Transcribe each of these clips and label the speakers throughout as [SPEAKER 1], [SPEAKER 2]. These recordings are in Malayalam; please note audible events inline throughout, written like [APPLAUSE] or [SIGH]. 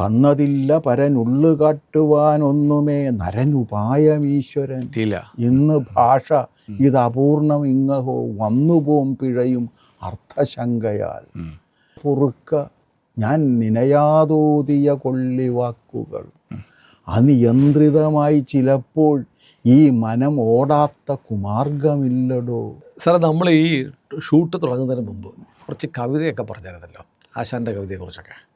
[SPEAKER 1] തന്നതില്ല പരനുള്ളു കാട്ടുവാനൊന്നുമേ നരനുപായമീശ്വരൻ
[SPEAKER 2] ഈശ്വരൻ.
[SPEAKER 1] ഇന്ന് ഭാഷ ഇത് അപൂർണം ഇങ്ങഹോ വന്നുപോം പിഴയും അർത്ഥശങ്കയാൽ. പൊറുക്ക ഞാൻ നിനയാതോതിയ കൊള്ളിവാക്കുകൾ. അനിയന്ത്രിതമായി ചിലപ്പോൾ ഈ മനം ഓടാത്ത കുമാർഗമില്ലടോ.
[SPEAKER 2] സാറേ നമ്മൾ ഈ ഷൂട്ട് തുടങ്ങുന്നതിന് മുമ്പ് കുറച്ച് കവിതയൊക്കെ പറഞ്ഞിരുന്നല്ലോ ആശാന്റെ കവിതയെക്കുറിച്ചൊക്കെ.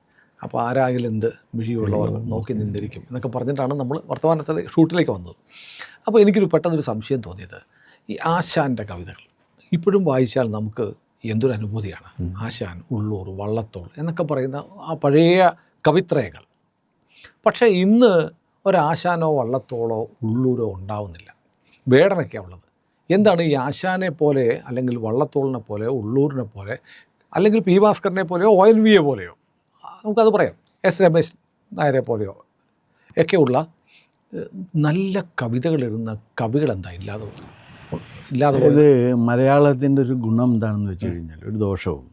[SPEAKER 2] അപ്പോൾ ആരായാലും എന്ത് വിഴിയുള്ളവർ നോക്കി നിന്നിരിക്കും എന്നൊക്കെ പറഞ്ഞിട്ടാണ് നമ്മൾ വർത്തമാനത്തിൽ ഷൂട്ടിലേക്ക് വന്നത്. അപ്പോൾ എനിക്കൊരു പെട്ടെന്നൊരു സംശയം തോന്നിയത്. ഈ ആശാന്റെ കവിതകൾ ഇപ്പോഴും വായിച്ചാൽ നമുക്ക് എന്തൊരു അനുഭൂതിയാണ്? ആശാൻ ഉള്ളൂർ വള്ളത്തോൾ എന്നൊക്കെ പറയുന്ന ആ പഴയ കവിത്രയകൾ പക്ഷേ ഇന്ന് ഒരാശാനോ വള്ളത്തോളോ ഉള്ളൂരോ ഉണ്ടാവുന്നില്ല. വേടനൊക്കെയാണ് ഉള്ളത്. എന്താണ് ഈ ആശാനെ പോലെ അല്ലെങ്കിൽ വള്ളത്തോളിനെ പോലെ ഉള്ളൂരിനെ പോലെ അല്ലെങ്കിൽ പി ഭാസ്കറിനെ പോലെയോ ഒ എൻ വിയെ പോലെയോ? നമുക്കത് പറയാം. എസ് രമേശ് നായരെ പോലെയോ ഒക്കെയുള്ള നല്ല കവിതകൾ എഴുതുന്ന കവികൾ എന്താ ഇല്ലാതെ ഇല്ലാതെ
[SPEAKER 1] ഇത് മലയാളത്തിന്റെ ഒരു ഗുണം എന്താണെന്ന് വെച്ച് കഴിഞ്ഞാൽ ഒരു ദോഷവും.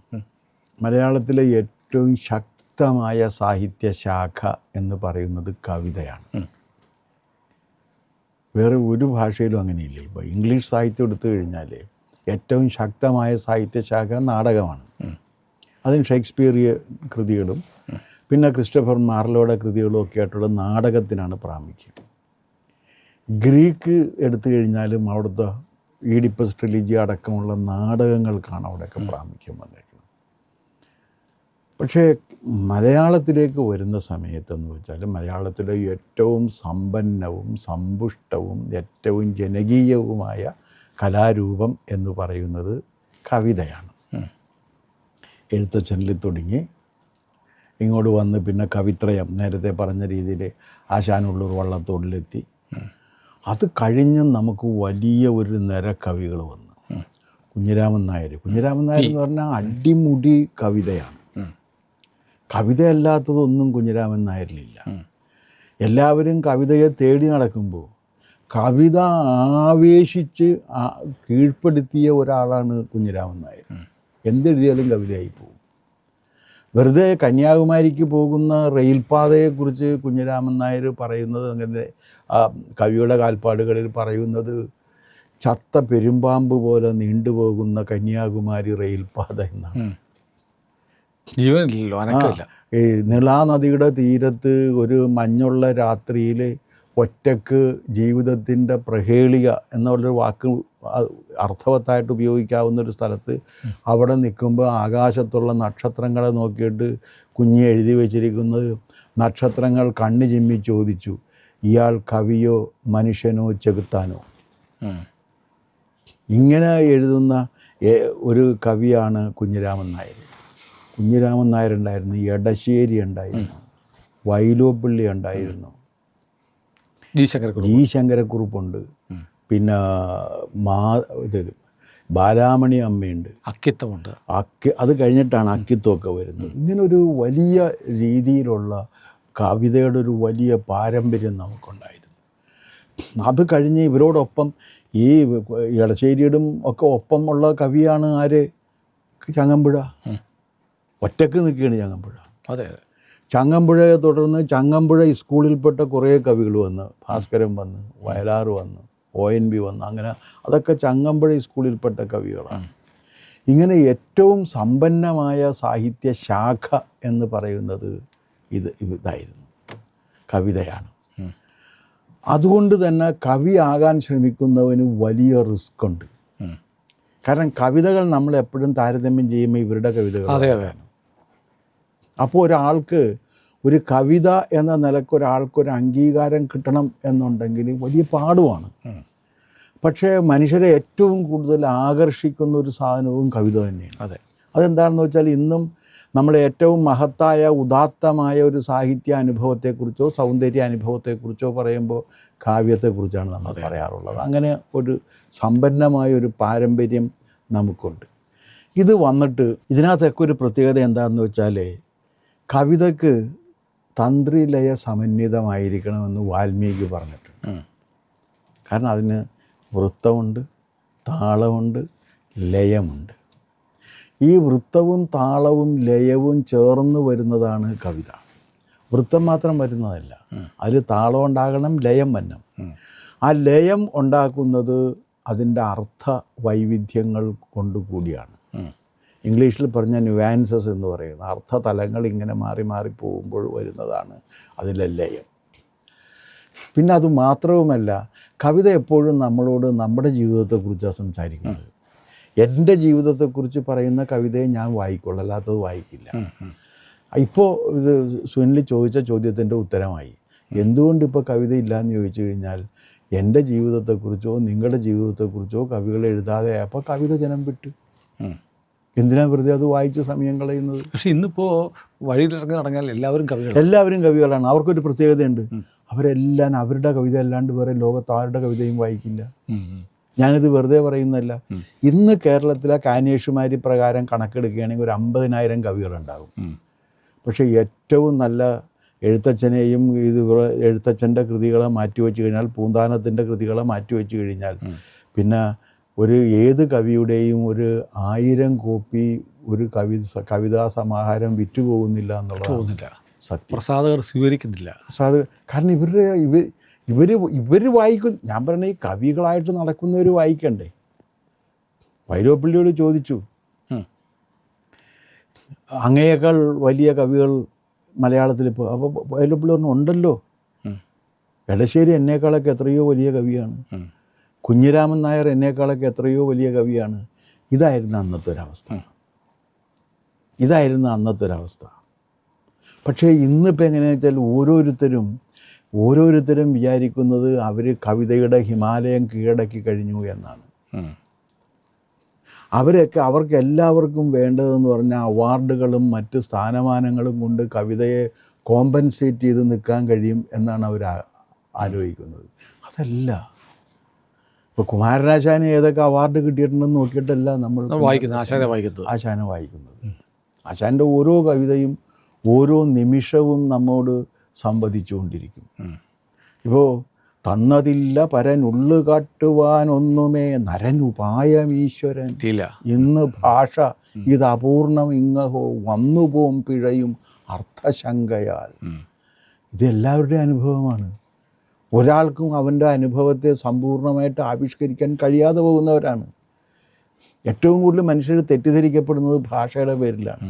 [SPEAKER 1] മലയാളത്തിലെ ഏറ്റവും ശക്തമായ സാഹിത്യ ശാഖ എന്ന് പറയുന്നത് കവിതയാണ്. വേറെ ഒരു ഭാഷയിലും അങ്ങനെയില്ല. ഇപ്പോൾ ഇംഗ്ലീഷ് സാഹിത്യം എടുത്തു കഴിഞ്ഞാൽ ഏറ്റവും ശക്തമായ സാഹിത്യശാഖ നാടകമാണ്. അതിന് ഷേക്സ്പിയറിയ കൃതികളും പിന്നെ ക്രിസ്റ്റഫർ മാർലോയുടെ കൃതികളും ഒക്കെ ആയിട്ടുള്ള നാടകത്തിനാണ് പ്രാമുഖ്യം ഗ്രീക്ക് എടുത്തു കഴിഞ്ഞാലും അവിടുത്തെ ഈഡിപ്പസ് ട്രിലിജി അടക്കമുള്ള നാടകങ്ങൾക്കാണ് അവിടെയൊക്കെ പ്രാമുഖ്യം വന്നേക്കുന്നത് പക്ഷേ മലയാളത്തിലേക്ക് വരുന്ന സമയത്തെന്ന് വെച്ചാൽ മലയാളത്തിലെ ഏറ്റവും സമ്പന്നവും സമ്പുഷ്ടവും ഏറ്റവും ജനകീയവുമായ കലാരൂപം എന്ന് പറയുന്നത് കവിതയാണ്. എഴുത്തച്ഛനിൽ തുടങ്ങി. ഇങ്ങോട്ട് വന്ന് പിന്നെ കവിത്രയം നേരത്തെ പറഞ്ഞ രീതിയിൽ ആശാനുള്ളൂർ വള്ളത്തോടിലെത്തി. അത് കഴിഞ്ഞ് നമുക്ക് വലിയ ഒരു നിര കവികൾ വന്നു കുഞ്ഞിരാമൻ നായർ കുഞ്ഞിരാമൻ നായർ എന്ന് പറഞ്ഞാൽ അടിമുടി കവിതയാണ്. കവിതയല്ലാത്തതൊന്നും കുഞ്ഞിരാമൻ നായരിലില്ല. എല്ലാവരും കവിതയെ തേടി നടക്കുമ്പോൾ കവിത ആവേശിച്ച് കീഴ്പ്പെടുത്തിയ ഒരാളാണ് കുഞ്ഞിരാമൻ നായർ. എന്തെഴുതിയാലും കവിതയായി പോകും. വെറുതെ കന്യാകുമാരിക്ക് പോകുന്ന റെയിൽപാതയെക്കുറിച്ച് കുഞ്ഞിരാമൻ നായർ പറയുന്നത് അങ്ങനെ ആ കവിയുടെ കാൽപ്പാടുകളിൽ പറയുന്നത് ചത്ത പെരുമ്പാമ്പ് പോലെ നീണ്ടുപോകുന്ന കന്യാകുമാരി റെയിൽപാത എന്നാണ്.
[SPEAKER 2] ജീവനില്ലല്ലോ
[SPEAKER 1] ഈ നിളാനദിയുടെ തീരത്ത് ഒരു മഞ്ഞുള്ള രാത്രിയിൽ ഒറ്റയ്ക്ക് ജീവിതത്തിന്റെ പ്രഹേളിക എന്നുള്ളൊരു വാക്ക് അർത്ഥവത്തായിട്ട് ഉപയോഗിക്കാവുന്ന ഒരു സ്ഥലത്ത് അവിടെ നിൽക്കുമ്പോൾ ആകാശത്തുള്ള നക്ഷത്രങ്ങളെ നോക്കിയിട്ട് കുഞ്ഞി എഴുതി വച്ചിരിക്കുന്നത് നക്ഷത്രങ്ങൾ കണ്ണു ചിമ്മി ചോദിച്ചു ഇയാൾ കവിയോ മനുഷ്യനോ ചെകുത്താനോ? ഇങ്ങനെ എഴുതുന്ന ഒരു കവിയാണ് കുഞ്ഞിരാമൻ നായർ. കുഞ്ഞിരാമൻ നായർ ഉണ്ടായിരുന്നു എടശ്ശേരി ഉണ്ടായിരുന്നു വൈലോപ്പിള്ളി ഉണ്ടായിരുന്നു.
[SPEAKER 2] ജി ശങ്കരക്കുറുപ്പ്
[SPEAKER 1] ജി ശങ്കരക്കുറുപ്പുണ്ട്. പിന്നെ മാ ഇത് ബാലാമണി അമ്മയുണ്ട്.
[SPEAKER 2] അക്കിത്തമുണ്ട്.
[SPEAKER 1] അക്കി അത് കഴിഞ്ഞിട്ടാണ് അക്കിത്തമൊക്കെ വരുന്നത്. ഇങ്ങനൊരു വലിയ രീതിയിലുള്ള കവിതയുടെ ഒരു വലിയ പാരമ്പര്യം നമുക്കുണ്ടായിരുന്നു. അത് കഴിഞ്ഞ് ഇവരോടൊപ്പം ഈ ഇടശ്ശേരിയുടെ ഒക്കെ ഒപ്പമുള്ള കവിയാണ് ആര്? ചങ്ങമ്പുഴ. ഒറ്റയ്ക്ക് നിൽക്കുകയാണ് ചങ്ങമ്പുഴ.
[SPEAKER 2] അതെ അതെ.
[SPEAKER 1] ചങ്ങമ്പുഴയെ തുടർന്ന് ചങ്ങമ്പുഴ സ്കൂളിൽപ്പെട്ട കുറേ കവികൾ വന്ന് ഭാസ്കരൻ വന്ന് വയലാർ വന്ന് ഒ എൻ ബി വന്ന് അങ്ങനെ അതൊക്കെ ചങ്ങമ്പഴി സ്കൂളിൽപ്പെട്ട കവികളാണ്. ഇങ്ങനെ ഏറ്റവും സമ്പന്നമായ സാഹിത്യ ശാഖ എന്ന് പറയുന്നത് ഇത് ഇതായിരുന്നു. കവിതയാണ്. അതുകൊണ്ട് തന്നെ കവി ആകാൻ ശ്രമിക്കുന്നവന് വലിയ റിസ്ക് ഉണ്ട്. കാരണം കവിതകൾ നമ്മൾ എപ്പോഴും താരതമ്യം ചെയ്യുമ്പോൾ ഇവരുടെ കവിതകൾ
[SPEAKER 2] അതെ അതെ.
[SPEAKER 1] അപ്പോൾ ഒരാൾക്ക് ഒരു കവിത എന്ന നിലയ്ക്ക് ഒരാൾക്കൊരു അംഗീകാരം കിട്ടണം എന്നുണ്ടെങ്കിൽ വലിയ പാടുമാണ് പക്ഷേ മനുഷ്യരെ ഏറ്റവും കൂടുതൽ ആകർഷിക്കുന്ന ഒരു സാധനവും കവിത തന്നെയാണ്.
[SPEAKER 2] അതെ.
[SPEAKER 1] അതെന്താണെന്ന് വെച്ചാൽ ഇന്നും നമ്മുടെ ഏറ്റവും മഹത്തായ ഉദാത്തമായ ഒരു സാഹിത്യ അനുഭവത്തെക്കുറിച്ചോ സൗന്ദര്യ അനുഭവത്തെക്കുറിച്ചോ പറയുമ്പോൾ കാവ്യത്തെക്കുറിച്ചാണ് നമ്മൾ പറയാറുള്ളത്. അങ്ങനെ ഒരു സമ്പന്നമായ ഒരു പാരമ്പര്യം നമുക്കുണ്ട്. ഇത് വന്നിട്ട് ഇതിനകത്തൊക്കെ ഒരു പ്രത്യേകത എന്താണെന്ന് വെച്ചാൽ കവിതയ്ക്ക് തന്ത്രിലയ സമന്വിതമായിരിക്കണമെന്ന് വാൽമീകി പറഞ്ഞിട്ടുണ്ട്. കാരണം അതിന് വൃത്തമുണ്ട് താളമുണ്ട് ലയമുണ്ട്. ഈ വൃത്തവും താളവും ലയവും ചേർന്ന് വരുന്നതാണ് കവിത. വൃത്തം മാത്രം വരുന്നതല്ല. അതിൽ താളം ഉണ്ടാകണം ലയം വരണം. ആ ലയം ഉണ്ടാക്കുന്നത് അതിന്റെ അർത്ഥ വൈവിധ്യങ്ങൾ കൊണ്ടുകൂടിയാണ്. ഇംഗ്ലീഷിൽ പറഞ്ഞ ന്യൂവാൻസസ് എന്ന് പറയുന്നത് അർത്ഥതലങ്ങൾ ഇങ്ങനെ മാറി മാറി പോകുമ്പോൾ വരുന്നതാണ് അതിലെ ലയം. പിന്നെ അത് മാത്രവുമല്ല കവിത എപ്പോഴും നമ്മളോട് നമ്മുടെ ജീവിതത്തെക്കുറിച്ചാണ് സംസാരിക്കുന്നത്. എന്റെ ജീവിതത്തെക്കുറിച്ച് പറയുന്ന കവിതയെ ഞാൻ വായിക്കുള്ളൂ അല്ലാത്തത് വായിക്കില്ല ഇപ്പോൾ ഇത് സുനിൽ ചോദിച്ച ചോദ്യത്തിന്റെ ഉത്തരമായി എന്തുകൊണ്ട് ഇപ്പോൾ കവിത ഇല്ലയെന്ന് ചോദിച്ചു കഴിഞ്ഞാൽ എന്റെ ജീവിതത്തെക്കുറിച്ചോ നിങ്ങളുടെ ജീവിതത്തെക്കുറിച്ചോ കവികൾ എഴുതാതെ അപ്പോൾ കവിത ജനം വിട്ടു? എന്തിനാ വെറുതെ അത് വായിച്ച് സമയം കളയുന്നത്?
[SPEAKER 2] പക്ഷെ ഇന്നിപ്പോൾ വഴിയിലിറങ്ങി നടന്നാൽ എല്ലാവരും കവികൾ
[SPEAKER 1] എല്ലാവരും കവികളാണ്. അവർക്കൊരു പ്രത്യേകതയുണ്ട്. അവരെല്ലാം അവരുടെ കവിത അല്ലാണ്ട് വേറെ ലോകത്ത് ആരുടെ കവിതയും വായിക്കില്ല. ഞാനിത് വെറുതെ പറയുന്നതല്ല. ഇന്ന് കേരളത്തിലെ കാനേഷുമാരി പ്രകാരം കണക്കെടുക്കുകയാണെങ്കിൽ ഒരു അമ്പതിനായിരം കവികളുണ്ടാകും. പക്ഷെ ഏറ്റവും നല്ല എഴുത്തച്ഛനെയും ഇത് എഴുത്തച്ഛന്റെ കൃതികളെ മാറ്റിവെച്ച് കഴിഞ്ഞാൽ പൂന്താനത്തിന്റെ കൃതികളെ മാറ്റിവെച്ച് കഴിഞ്ഞാൽ പിന്നെ ഒരു ഏത് കവിയുടെയും ഒരു ആയിരം കോപ്പി ഒരു കവി കവിതാ സമാഹാരം വിറ്റുപോകുന്നില്ല എന്നുള്ളത്
[SPEAKER 2] തോന്നുന്നില്ല
[SPEAKER 1] സത്യം.
[SPEAKER 2] പ്രസാദകർ സ്വീകരിക്കുന്നില്ല.
[SPEAKER 1] കാരണം ഇവരുടെ ഇവർ ഇവർ ഇവർ വായിക്കും ഞാൻ പറഞ്ഞ ഈ കവികളായിട്ട് നടക്കുന്നവർ വായിക്കണ്ടേ? വൈരോപ്പള്ളിയോട് ചോദിച്ചു. അങ്ങയേക്കാൾ വലിയ കവികൾ മലയാളത്തിൽ ഇപ്പോൾ അപ്പോൾ വൈരോപ്പള്ളി പറഞ്ഞു ഉണ്ടല്ലോ. എടശ്ശേരി എന്നേക്കാളൊക്കെ എത്രയോ വലിയ കവിയാണ്. കുഞ്ഞിരാമൻ നായർ എന്നേക്കാളൊക്കെ എത്രയോ വലിയ കവിയാണ്. ഇതായിരുന്നു അന്നത്തെ ഒരവസ്ഥ. ഇതായിരുന്നു അന്നത്തെ ഒരവസ്ഥ. പക്ഷേ ഇന്നിപ്പോൾ എങ്ങനെയാണെന്ന് വെച്ചാൽ ഓരോരുത്തരും ഓരോരുത്തരും വിചാരിക്കുന്നത് അവർ കവിതയുടെ ഹിമാലയം കീഴടക്കി കഴിഞ്ഞു എന്നാണ്. അവരൊക്കെ അവർക്ക് എല്ലാവർക്കും വേണ്ടതെന്ന് പറഞ്ഞാൽ അവാർഡുകളും മറ്റ് സ്ഥാനമാനങ്ങളും കൊണ്ട് കവിതയെ കോമ്പൻസേറ്റ് ചെയ്ത് നിൽക്കാൻ കഴിയും എന്നാണ് അവർ ആലോചിക്കുന്നത്. അതല്ല ഇപ്പോൾ കുമാരനാശാന് ഏതൊക്കെ അവാർഡ് കിട്ടിയിട്ടുണ്ടെന്ന് നോക്കിയിട്ടല്ല നമ്മൾ
[SPEAKER 2] വായിക്കുന്നത് ആശാനെ വായിക്കുന്നത്.
[SPEAKER 1] ആശാനെ വായിക്കുന്നത്. ആശാന്റെ ഓരോ കവിതയും ഓരോ നിമിഷവും നമ്മോട് സംവദിച്ചുകൊണ്ടിരിക്കും.
[SPEAKER 2] ഉം.
[SPEAKER 1] ഇപ്പോൾ തന്നതില്ല പരനുള്ളു കാട്ടുവാനൊന്നുമേ നരൻ ഉപായം
[SPEAKER 2] ഈശ്വരൻ.
[SPEAKER 1] ഇന്ന് ഭാഷ ഇത് അപൂർണം ഇങ്ങഹോ വന്നുപോം പിഴയും അർത്ഥശങ്കയാൽ. ഇതെല്ലാവരുടെയും അനുഭവമാണ്. ഒരാൾക്കും അവന്റെ അനുഭവത്തെ സമ്പൂർണമായിട്ട് ആവിഷ്കരിക്കാൻ കഴിയാതെ പോകുന്നവരാണ്. ഏറ്റവും കൂടുതൽ മനുഷ്യർ തെറ്റിദ്ധരിക്കപ്പെടുന്നത് ഭാഷയുടെ പേരിലാണ്.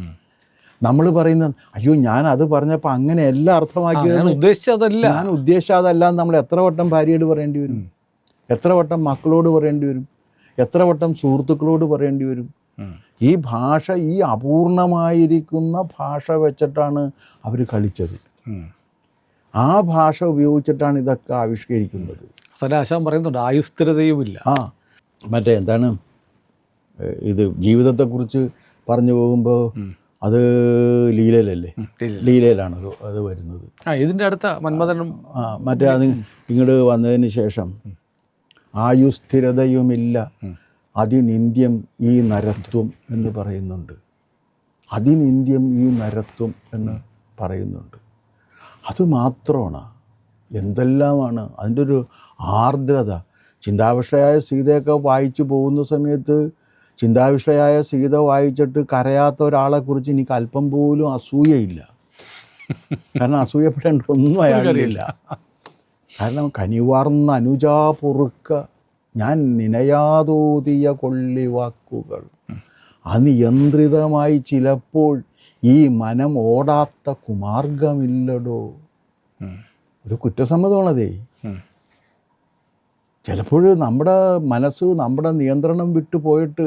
[SPEAKER 1] നമ്മൾ പറയുന്നത് അയ്യോ ഞാൻ അത് പറഞ്ഞപ്പോൾ അങ്ങനെ
[SPEAKER 2] എല്ലാം
[SPEAKER 1] അർത്ഥമാക്കിയത്
[SPEAKER 2] ഉദ്ദേശിച്ചതല്ല
[SPEAKER 1] ഞാൻ ഉദ്ദേശിച്ചതല്ല നമ്മൾ എത്ര വട്ടം ഭാര്യയോട് പറയേണ്ടി വരും? എത്ര വട്ടം മക്കളോട് പറയേണ്ടി വരും? എത്ര വട്ടം സുഹൃത്തുക്കളോട് പറയേണ്ടി വരും? ഈ ഭാഷ ഈ അപൂർണമായിരിക്കുന്ന ഭാഷ വെച്ചിട്ടാണ് അവർ കളിച്ചത്. ആ ഭാഷ ഉപയോഗിച്ചിട്ടാണ് ഇതൊക്കെ ആവിഷ്കരിക്കുന്നത്.
[SPEAKER 2] സലാശാൻ പറയുന്നുണ്ട് ആയുസ്ഥിരതയുമില്ല.
[SPEAKER 1] ആ. മറ്റേ എന്താണ്? ഇത് ജീവിതത്തെക്കുറിച്ച് പറഞ്ഞു പോകുമ്പോൾ അത് ലീലയിലല്ലേ. ലീലയിലാണ് അത് വരുന്നത്.
[SPEAKER 2] ആ ഇതിന്റെ അടുത്ത മന്മഥനും
[SPEAKER 1] ആ മറ്റേ അത് ഇങ്ങോട്ട് വന്നതിന് ശേഷം ആയുസ്ഥിരതയുമില്ല.
[SPEAKER 2] അതിനിന്ത്യം
[SPEAKER 1] അതിനിന്ദ്യം ഈ നരത്വം എന്ന് പറയുന്നുണ്ട്. അതിനിന്ദ്യം ഈ നരത്വം എന്ന് പറയുന്നുണ്ട്. അത് മാത്രമാണ്. എന്തെല്ലാമാണ്? അതിന്റെ ഒരു ആർദ്രത. ചിന്താവിഷയായ സീതയൊക്കെ വായിച്ചു പോകുന്ന സമയത്ത് ചിന്താവിഷയായ സീത വായിച്ചിട്ട് കരയാത്ത ഒരാളെക്കുറിച്ച് എനിക്ക് അല്പം പോലും അസൂയയില്ല. കാരണം അസൂയപ്പെടേണ്ട ഒന്നും അയാളില്ല കാരണം കനിവാർന്ന അനുജാ പൊറുക്ക ഞാൻ നിനയാതോതിയ കൊള്ളിവാക്കുകൾ. അനിയന്ത്രിതമായി ചിലപ്പോൾ ഈ മനം ഓടാത്ത കുമാർഗമില്ലടോ ഒരു കുറ്റസമ്മതമാണതേ. ചിലപ്പോൾ നമ്മുടെ മനസ്സ് നമ്മുടെ നിയന്ത്രണം വിട്ടു പോയിട്ട്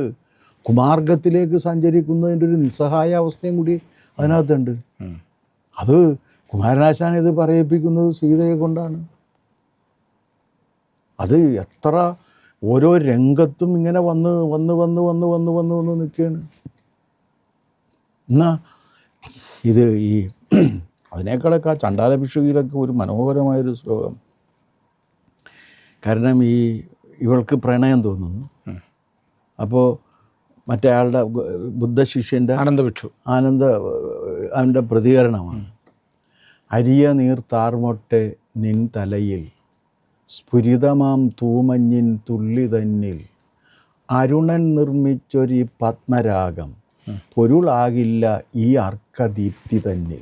[SPEAKER 1] കുമാർഗത്തിലേക്ക് സഞ്ചരിക്കുന്നതിന്റെ ഒരു നിസ്സഹായ അവസ്ഥയും കൂടി അതിനകത്തുണ്ട്. അത് കുമാരനാശാൻ ഇത് പറയിപ്പിക്കുന്നത് സീതയെ കൊണ്ടാണ്. അത് എത്ര ഓരോ രംഗത്തും ഇങ്ങനെ വന്ന് വന്ന് വന്ന് വന്ന് വന്ന് വന്ന് വന്ന് നിൽക്കുകയാണ്. എന്നാ ഇത് ഈ [CLEARS THROAT] അതിനേക്കാളൊക്കെ ആ ചണ്ടാല ചണ്ടാലഭിഷുകിലൊക്കെ ഒരു മനോഹരമായൊരു ശ്ലോകം. കാരണം ഈ ഇവൾക്ക് പ്രണയം തോന്നുന്നു. അപ്പോൾ മറ്റേ ആളുടെ ബുദ്ധശിഷ്യന്റെ
[SPEAKER 2] ആനന്ദഭിക്ഷു
[SPEAKER 1] ആനന്ദ അവന്റെ പ്രതികരണമാണ്. അരിയ നീർ താർമൊട്ടെ നിൻ തലയിൽ സ്ഫുരിതമാം തൂമഞ്ഞിൻ തുള്ളി തന്നിൽ അരുണൻ നിർമ്മിച്ചൊരു പത്മരാഗം പൊരുളാകില്ല ഈ അർക്കദീപ്തി തന്നെ.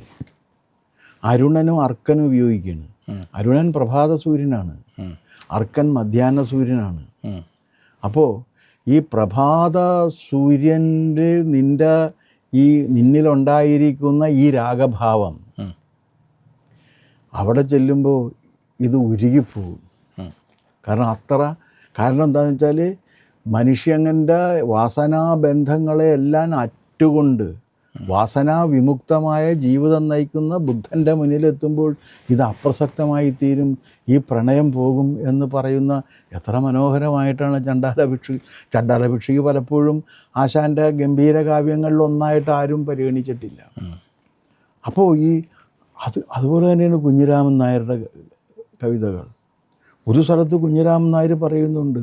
[SPEAKER 1] അരുണനും അർക്കനും ഉപയോഗിക്കുകയാണ് അരുണൻ പ്രഭാത സൂര്യനാണ് അർക്കൻ മധ്യാഹ്ന സൂര്യനാണ് അപ്പോൾ ഈ പ്രഭാത സൂര്യന്റെ നിന്റെ ഈ നിന്നിലുണ്ടായിരിക്കുന്ന ഈ രാഗഭാവം അവിടെ ചെല്ലുമ്പോൾ ഇത് ഉരുകിപ്പോവും
[SPEAKER 2] ഉം.
[SPEAKER 1] കാരണം അത്ര കാരണം എന്താണെന്ന് വെച്ചാൽ മനുഷ്യങ്ങന്റെ വാസനാബന്ധങ്ങളെ എല്ലാം അറ്റുകൊണ്ട് വാസനാ വിമുക്തമായ ജീവിതം നയിക്കുന്ന ബുദ്ധന്റെ മുന്നിലെത്തുമ്പോൾ ഇത് അപ്രസക്തമായി തീരും ഈ പ്രണയം പോകും എന്ന് പറയുന്ന എത്ര മനോഹരമായിട്ടാണ് ചണ്ടാലഭിക്ഷി ചണ്ടാലഭിക്ഷിക്ക് പലപ്പോഴും ആശാന്റെ ഗംഭീര കാവ്യങ്ങളിലൊന്നായിട്ട് ആരും പരിഗണിച്ചിട്ടില്ല. അപ്പോൾ ഈ അത് അതുപോലെ തന്നെയാണ് കുഞ്ഞിരാമൻ നായരുടെ കവിതകൾ. ഒരു സ്ഥലത്ത് കുഞ്ഞിരാമൻ നായർ പറയുന്നുണ്ട്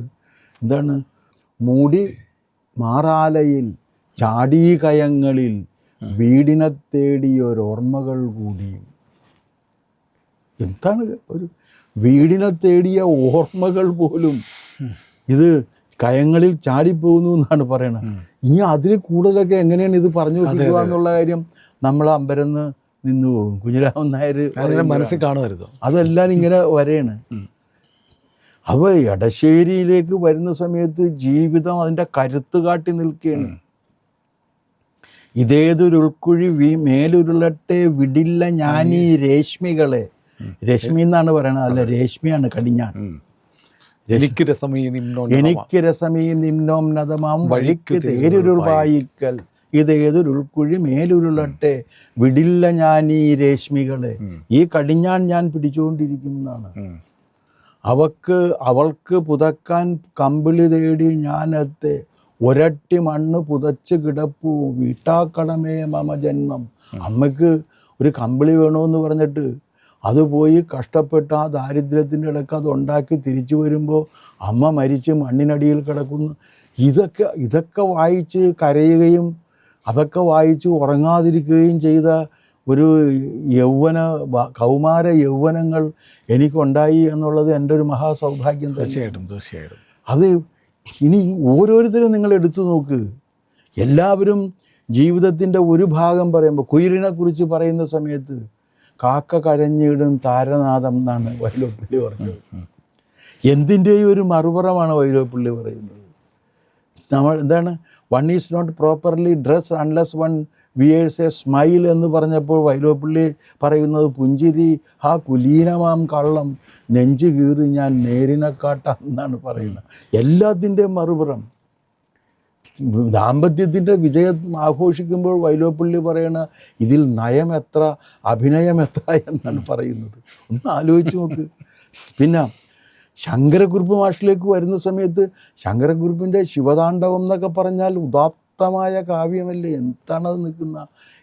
[SPEAKER 1] എന്താണ് മൂടി മാറാലയിൽ ചാടീകയങ്ങളിൽ വീടിനെ തേടിയൊരോർമ്മകൾ കൂടിയും എന്താണ് ഒരു വീടിനെ തേടിയ ഓർമ്മകൾ പോലും? ഇത് കയങ്ങളിൽ ചാടിപ്പോകുന്നു എന്നാണ് പറയണത്. ഇനി അതിൽ കൂടുതലൊക്കെ എങ്ങനെയാണ് ഇത് പറഞ്ഞു വെക്കുക എന്നുള്ള കാര്യം നമ്മൾ അമ്പരന്ന് നിന്നു പോകും. കുഞ്ഞിരാമൻ നായർ
[SPEAKER 2] മനസ്സിൽ കാണുമായിരുന്നു.
[SPEAKER 1] അതെല്ലാം ഇങ്ങനെ വരെയാണ്. അപ്പോൾ എടശ്ശേരിയിലേക്ക് വരുന്ന സമയത്ത് ജീവിതം അതിന്റെ കരുത്ത് കാട്ടി നിൽക്കുകയാണ്. ഇതേതൊരു ഉൾക്കുഴി വി മേലുരുളട്ടെ വിടില്ല ഞാനീ രേഷ്മികളെ. രശ്മി എന്നാണ് പറയണത്. അല്ല രേഷ്മിയാണ്
[SPEAKER 2] കടിഞ്ഞാൻ. എനിക്ക് രസമീ നിമ്നോം
[SPEAKER 1] എനിക്ക് രസമീ വഴിക്ക്
[SPEAKER 2] വഴിക്ക്
[SPEAKER 1] തേരുരുൾ വായിക്കൽ. ഇതേതൊരുൾക്കുഴി മേലുരുളട്ടെ വിടില്ല ഞാൻ ഈ രേഷ്മികളെ ഈ കടിഞ്ഞാൻ ഞാൻ പിടിച്ചുകൊണ്ടിരിക്കുന്നതാണ്. അവക്ക് അവൾക്ക് പുതക്കാൻ കമ്പിളി തേടി ഞാനത്തെ ഒരട്ടി മണ്ണ് പുതച്ച് കിടപ്പൂ. വീട്ടാക്കടമേ മമ ജന്മം. അമ്മയ്ക്ക് ഒരു കമ്പിളി വേണമെന്ന് പറഞ്ഞിട്ട് അത് പോയി കഷ്ടപ്പെട്ട് ആ ദാരിദ്ര്യത്തിന്റെ ഇടയ്ക്ക് അത് ഉണ്ടാക്കി തിരിച്ചു വരുമ്പോൾ അമ്മ മരിച്ച് മണ്ണിനടിയിൽ കിടക്കുന്നു. ഇതൊക്കെ ഇതൊക്കെ വായിച്ച് കരയുകയും അതൊക്കെ വായിച്ച് ഉറങ്ങാതിരിക്കുകയും ചെയ്ത ഒരു യൗവന കൗമാര യൗവനങ്ങൾ എനിക്കുണ്ടായി എന്നുള്ളത് എന്റെ ഒരു മഹാസൗഭാഗ്യം
[SPEAKER 2] തീർച്ചയായിട്ടും തീർച്ചയായിട്ടും.
[SPEAKER 1] അത് ഇനി ഓരോരുത്തരും നിങ്ങൾ എടുത്തു നോക്ക്. എല്ലാവരും ജീവിതത്തിന്റെ ഒരു ഭാഗം പറയുമ്പോൾ കുയിലിനെ കുറിച്ച് പറയുന്ന സമയത്ത് കാക്ക കരഞ്ഞിടും താരനാഥം എന്നാണ് വൈലോപ്പിള്ളി പറഞ്ഞത്. എന്തിന്റെയും ഒരു മറുപുറമാണ് വൈലോപ്പിള്ളി പറയുന്നത്. നമ്മൾ എന്താണ് one is not properly dress unless one wears a smile എന്ന് പറഞ്ഞപ്പോൾ വൈലോപ്പിള്ളി പറയുന്നത് പുഞ്ചിരി ആ കുലീനമാം കള്ളം നെഞ്ചു കീറി ഞാൻ നേരിനെ കാട്ടാം എന്നാണ് പറയുന്നത്. എല്ലാത്തിന്റെയും മറുപുറം. ദാമ്പത്യത്തിന്റെ വിജയം ആഘോഷിക്കുമ്പോൾ വൈലോപ്പള്ളി പറയണ ഇതിൽ നയം എത്ര അഭിനയം എത്ര എന്നാണ് പറയുന്നത്. ഒന്ന് ആലോചിച്ച് നോക്ക്. പിന്നെ ശങ്കരക്കുറുപ്പ് മാഷിലേക്ക് വരുന്ന സമയത്ത് ശങ്കരക്കുറുപ്പിന്റെ ശിവതാണ്ഡവം എന്നൊക്കെ പറഞ്ഞാൽ ഉദാത്തമായ കാവ്യമല്ലേ? എന്താണത് നിൽക്കുന്ന?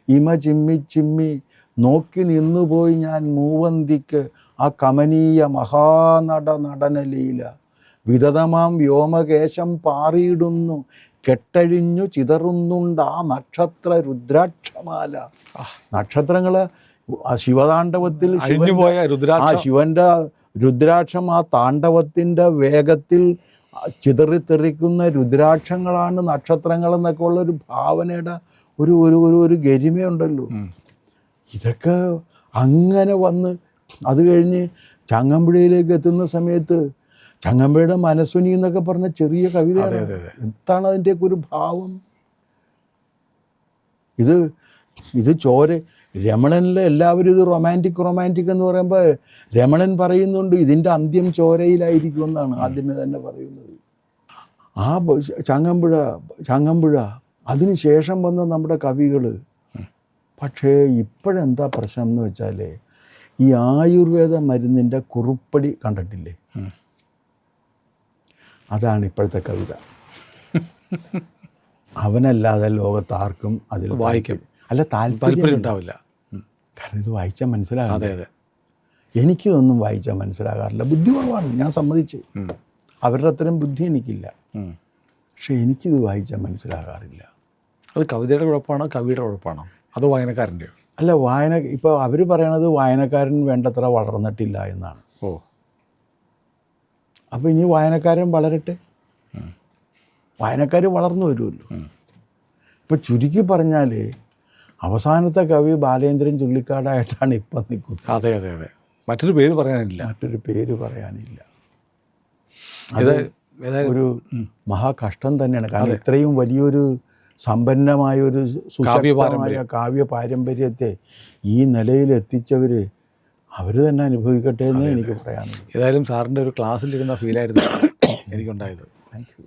[SPEAKER 1] ഇമ ചിമ്മി ചിമ്മി നോക്കി നിന്നുപോയി ഞാൻ മൂവന്തിക്ക് ആ കമനീയ മഹാനട നടനലീല. വിതതമാം വ്യോമകേശം പാറിയിടുന്നു. കെട്ടഴിഞ്ഞു ചിതറുന്നുണ്ട് ആ നക്ഷത്ര രുദ്രാക്ഷമാല. നക്ഷത്രങ്ങൾ ശിവതാണ്ഡവത്തിൽ ശിവന്റെ- ആ ശിവന്റെ രുദ്രാക്ഷം ആ താണ്ഡവത്തിന്റെ വേഗത്തിൽ ചിതറിത്തെറിക്കുന്ന രുദ്രാക്ഷങ്ങളാണ് നക്ഷത്രങ്ങൾ എന്നൊക്കെ ഉള്ള ഒരു ഭാവനയുടെ ഒരു ഒരു ഒരു ഒരു ഗരിമയുണ്ടല്ലോ. ഇതൊക്കെ അങ്ങനെ വന്ന് അത് കഴിഞ്ഞ് ചങ്ങമ്പുഴയിലേക്ക് എത്തുന്ന സമയത്ത് ചങ്ങമ്പുഴയുടെ മനസ്സുനി എന്നൊക്കെ പറഞ്ഞ ചെറിയ
[SPEAKER 2] കവിത.
[SPEAKER 1] എന്താണ് അതിന്റെയൊക്കെ ഒരു ഭാവം? ഇത് ഇത് ചോര രമണനിലെ എല്ലാവരും ഇത് റൊമാന്റിക് റൊമാന്റിക് എന്ന് പറയുമ്പോൾ രമണൻ പറയുന്നുണ്ട് ഇതിന്റെ അന്ത്യം ചോരയിലായിരിക്കും എന്നാണ് ആദ്യമേ തന്നെ പറയുന്നത്. ആ ചങ്ങമ്പുഴ ചങ്ങമ്പുഴ അതിന് ശേഷം വന്ന നമ്മുടെ കവികൾ പക്ഷേ ഇപ്പോഴെന്താ പ്രശ്നം എന്ന് വെച്ചാൽ ഈ ആയുർവേദ മരുന്നിന്റെ കുറുപ്പടി കണ്ടിട്ടില്ലേ? അതാണ് ഇപ്പോഴത്തെ കവിത. അവനല്ലാതെ ലോകത്ത് ആർക്കും അതിൽ
[SPEAKER 2] വായിക്കും.
[SPEAKER 1] അല്ല
[SPEAKER 2] താല്പര്യം ഉണ്ടാവില്ല.
[SPEAKER 1] കാരണം ഇത് വായിച്ചാൽ മനസ്സിലാകും
[SPEAKER 2] അതെ അതെ.
[SPEAKER 1] എനിക്കിതൊന്നും വായിച്ചാൽ മനസ്സിലാകാറില്ല. ബുദ്ധി കുറവാണ് ഞാൻ സമ്മതിച്ച്. അവരുടെ അത്രയും ബുദ്ധി എനിക്കില്ല. പക്ഷേ എനിക്കിത് വായിച്ചാൽ മനസ്സിലാകാറില്ല.
[SPEAKER 2] അത് കവിതയുടെ കുഴപ്പമാണോ കവിയുടെ കുഴപ്പമാണോ അത് വായനക്കാരന്റെയോ?
[SPEAKER 1] അല്ല വായന ഇപ്പോൾ അവർ പറയണത് വായനക്കാരൻ വേണ്ടത്ര വളർന്നിട്ടില്ല എന്നാണ്.
[SPEAKER 2] ഓ.
[SPEAKER 1] അപ്പോൾ ഇനി വായനക്കാരൻ വളരട്ടെ? വായനക്കാർ വളർന്നു വരുമല്ലോ. ഇപ്പോൾ ചുരുക്കി പറഞ്ഞാൽ അവസാനത്തെ കവി ബാലേന്ദ്രൻ ചുള്ളിക്കാടായിട്ടാണ് ഇപ്പം നിൽക്കുന്നത്.
[SPEAKER 2] അതെ അതെ അതെ. മറ്റൊരു പേര് പറയാനില്ല.
[SPEAKER 1] മറ്റൊരു പേര് പറയാനില്ല. അത് ഒരു മഹാകഷ്ടം തന്നെയാണ്. കാരണം ഇത്രയും വലിയൊരു സമ്പന്നമായ ഒരു സുശക്തമായ. കാവ്യ പാരമ്പര്യത്തെ ഈ നിലയിൽ എത്തിച്ചവർ അവർ തന്നെ അനുഭവിക്കട്ടെ എന്ന് എനിക്ക് പറയാനുള്ളൂ
[SPEAKER 2] ഏതായാലും സാറിന്റെ ഒരു ക്ലാസ്സിലിരുന്ന ഫീലായിരുന്നു [COUGHS] എനിക്കുണ്ടായത്.
[SPEAKER 1] Thank you